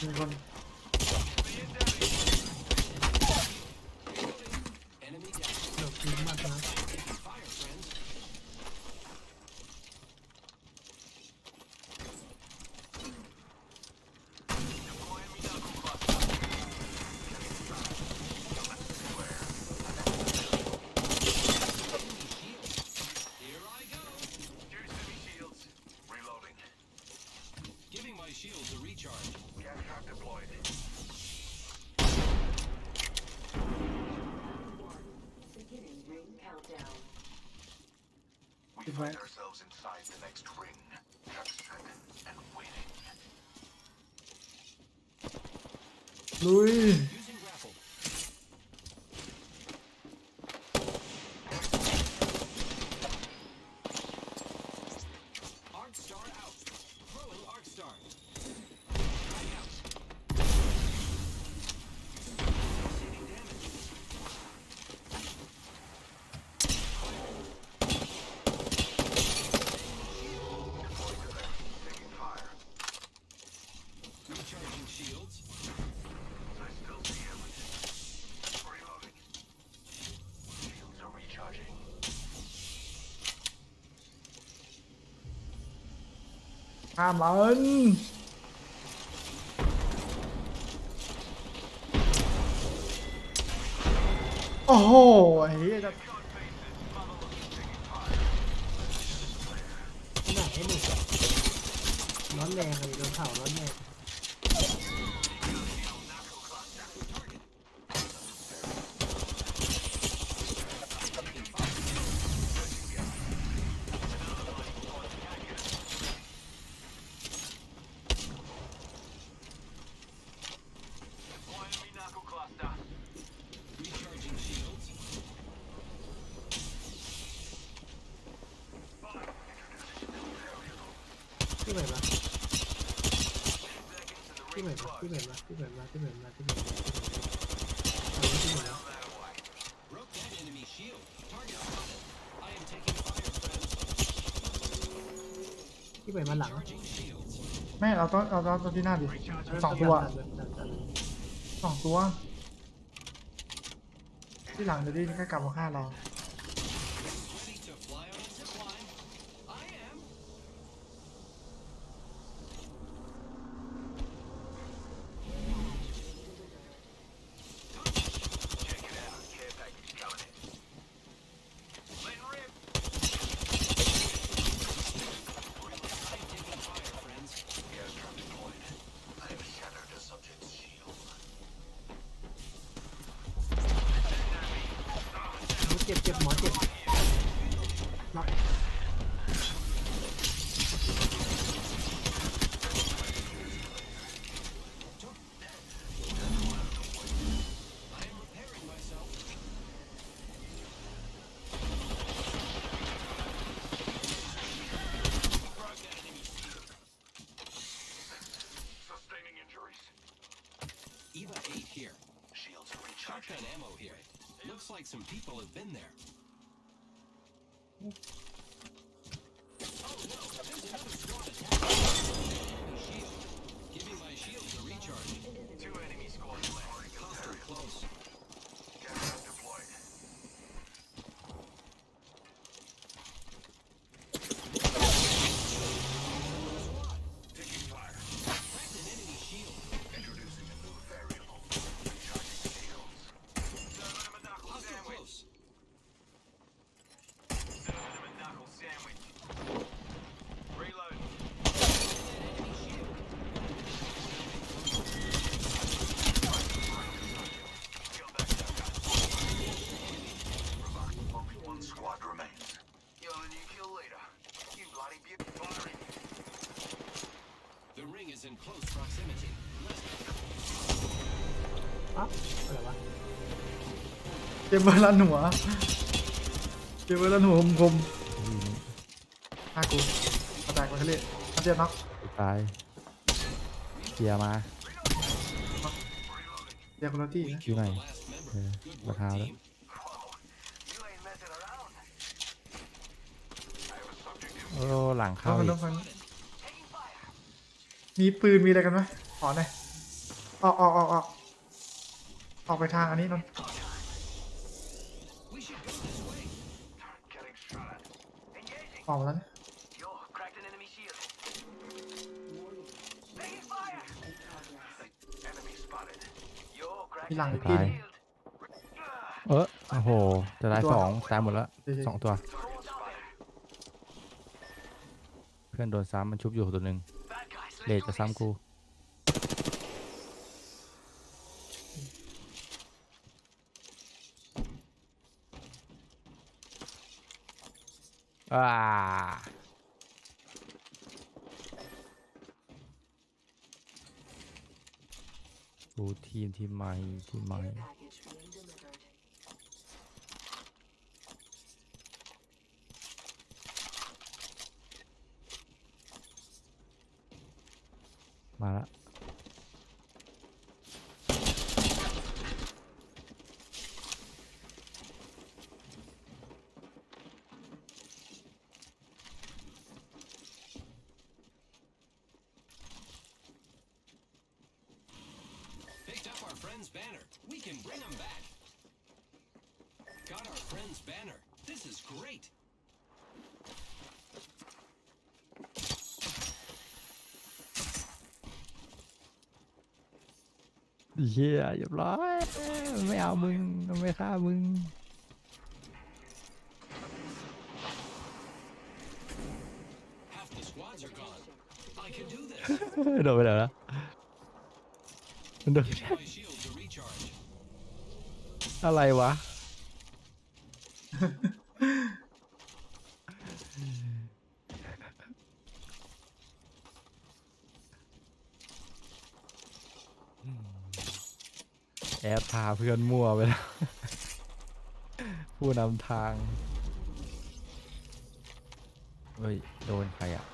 มีคน Enemy down. เดี๋ยวยิงมากนะ Taking fire, friends. 'Here I go. Here's enemy shields. Reloading. Giving my shields a recharge. Gas trap deployed. Beginning ring countdown. We Good find work. ourselves inside the next ring. Just set and waiting. ลุย ข้ามมันโอ้โหเฮ้ยจะหนักให้หนึ่งร้อนแรงเลยโดนเผาร้อนแรง หนมาที่ไหน ring's มาที่ไหนมาที่ไหนมาที่ไหนมาที่ไหนมาที่ไหนมาที่ไหนมา Broke that enemy shield. Target spotted. I am taking fire, friends. ที่ไหนมาหลัง Charging shields. แม่เราต้องเราต้องตัวที่หน้าดิ สองตัว สองตัว ที่หลังเดี๋ยวดิก็กลับมาฆ่าเรา some people have been there. อ๊ะอะไรวะเจมเบอร์ลันหัวเจมเบอร์ลันหัวคมๆฆ่ากูมาแตกมาทะเลมาเจ็บน็อกตายเคลียร์มาเดี๋ยวคุณตี้นะอยู่ไหน the last member. Yeah, Good what work, how team. You ain't messing around. I have a subject in โอ้หลังเข้าเข้ามาอีลงกันมีปืนมีอะไรกันไหมขอหน่อยออกออกออกออก ออกไปทางอันนี้นนท์ We should go this way. Getting shot at. Engaging. ออกมาแล้วนะ Yo, cracked an enemy shield. Warning. Taking fire. In progress. Enemy spotted. Yo, cracked ที่หลัง enemy พี่ ตาย shield. เออโอ้โห จะได้ตัวสองตายหมดแล้วเดี๋ยวๆสองตัว Target spotted. เพื่อนโดนซ้ำมันชุบอยู่ตัวหนึ่ง Bad guys. เล Let's ด do จะ this. ซ้ำกู อ่าดูทีมทีมใหม่ทีมใหม่ friend's banner. We can bring them back. Got our friend's banner. This is great. เฮียเรียบร้อยมันไม่เอามึงมันไม่ฆ่ามึง Half the squads are gone. I can do this. โดนไปแล้วนะมันโดน Give me my shield to recharge. อะไรวะ แอบพาเพื่อนมั่วไปแล้ว ผู้นำทาง เฮ้ย โดนใครอะ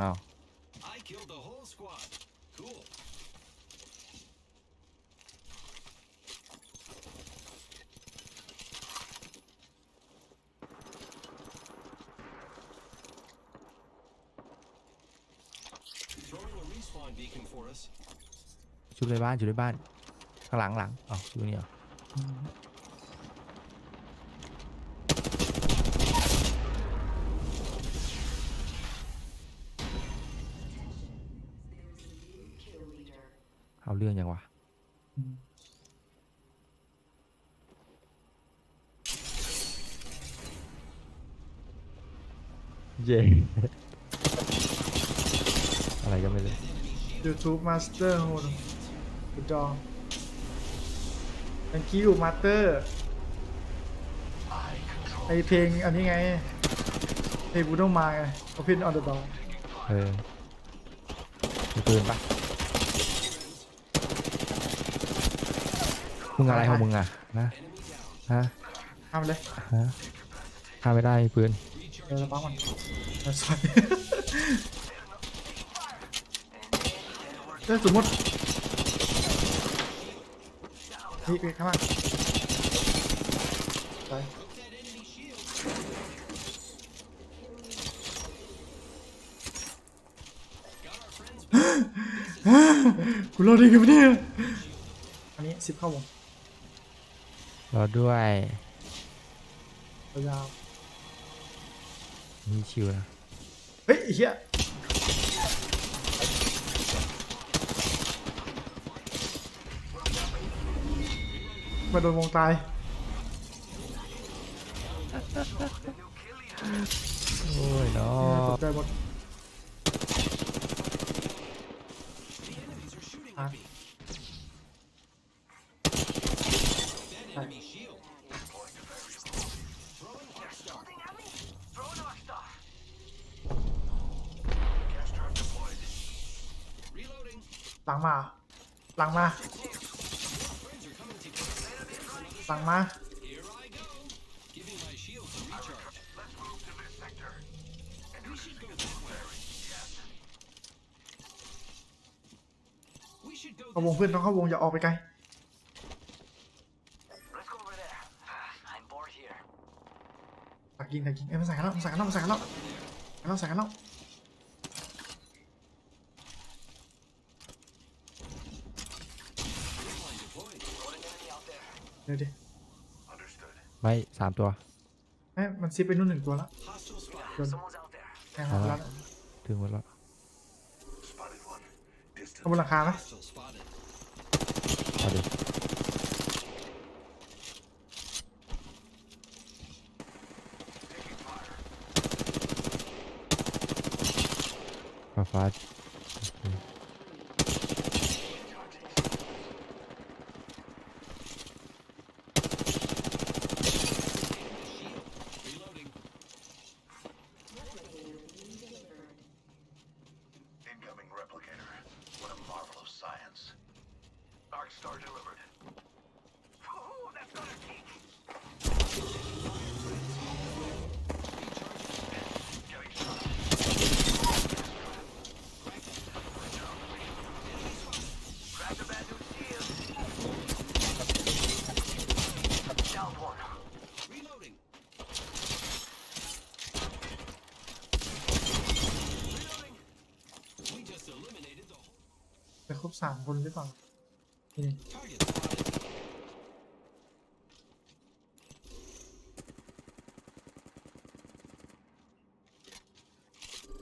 อ้าว ชุดในบ้านชุดในบ้านข้างหลังหลังอ๋ออยู่นี่เหรอ There's a new kill leader. เอาเรื่องยังวะเย่อะไรก็ไม่รู้ YouTube Master โหดกูจอง thank you Master ไอเพลงอันนี้ไง เพลงบูโนมาไง Open on the door เออมีปืนปะมึงอะไรของมึงอะฮะฮะทำเลยฮะฆ่าไม่ได้มีปืนเออปั๊มมันเออส วยเออสมมตินี่ไปข้างล่างไป That enemy shield. Got our friend's banner. กูรอดได้ไงวะเนี่ยอันนี้สิบเข้าวงรอด้วยยาวมีชิวนะๆเฮ้ยไอ้เหี้ย มาโดนวงตายโอ้ยเนาตะกใจหมด The enemies are shooting Huh? at me. That enemy shield. Throwing arc star. Throw an arc star. Gas trap deployed. Reloading. หลังมาหลังมา Friends are coming ั่งมา เขาวงเพื่อนต้องเข้าวงอย่าออกไปไกลถักยิงถักยิงเอ้ยมาใส่กันแล้วมัใส่กันแล้วมัใส่กันแล้วมัใส่กันแล้วเดี๋ยวดิ ไม่สามตัว เอ้ยมันซิปไปนู่นหนึ่งตัวแล้ว Hostile spot. Someone's out there. แทงแล้วแล้วถึงหมดแล้ว Spotted one. Distant. ข้างบนหลังคาไหม Hostile spotted. เอาดิ Taking fire. ฟ้าฟ้า ครบสามคนหรือเปล่านี่ target spotted.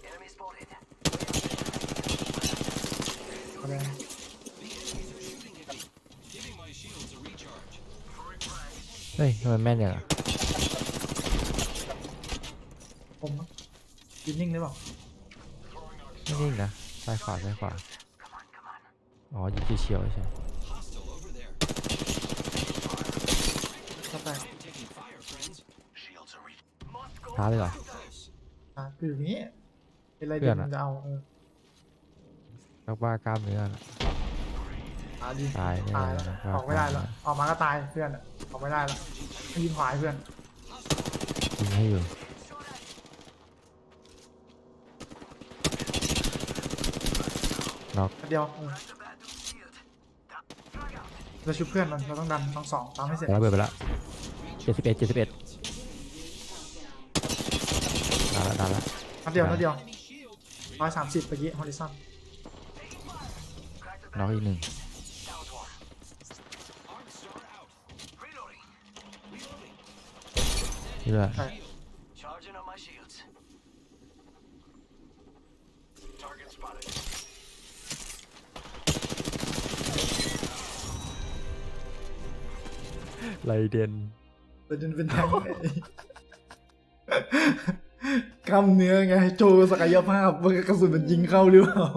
Enemy spotted. เอาแดง The enemies are shooting at me. Giving my shields a recharge. Throwing frag. เฮ้ยทำไมแม่นเนี่ยผมอะยืนนิ่งหรือเปล่า Throwing arc ไม่นิ่งนะซ้ายขวาซ้ายขวา Come on, come on. อ๋อยิงเฉียวๆใช่ Hostile over there. เข้าไป I am taking fire, friends. Shields are reach. Must go. ท้าเลยเหรอ Too close. อะคืออย่างนี้เป็นอะไรเพื่เดี๋ยอนวอะมันจะเอาเออนักบ้ากล้ามเนื้อน่ะตายดีตายแน่ตายแล้วนะออกไม่ได้แล้วออกมาก็ตายเพื่อนอะออกไม่ได้แล้วให้ยิงขวายเพื่อนยิงให้อยู่น็อกเดียวเออ Crack the bad news shield. Drag out. เราชุบเพื่อนมันเราต้องดันทั้งสองตามให้เสร็จแต่ระเบิดไปละเจ็ดสิบเอ็ดเจ็ดสิบเอ็ดได้ละได้ละนัดเดียวนัดเดียว Enemy shield. ร้อยสามสิบเมื่อกี้ฮอริซอน Crack the น็อก bad อีกหนึ่ง down one. Arc star out. Reloading. Reloading. นี่ด้วย ใช่ ไรเดนแต่จนเป็นแทงไงกล้ามเนื้อไงโชว์ศักยภาพว่ากระสุนมันยิงเข้าหรือเปล่า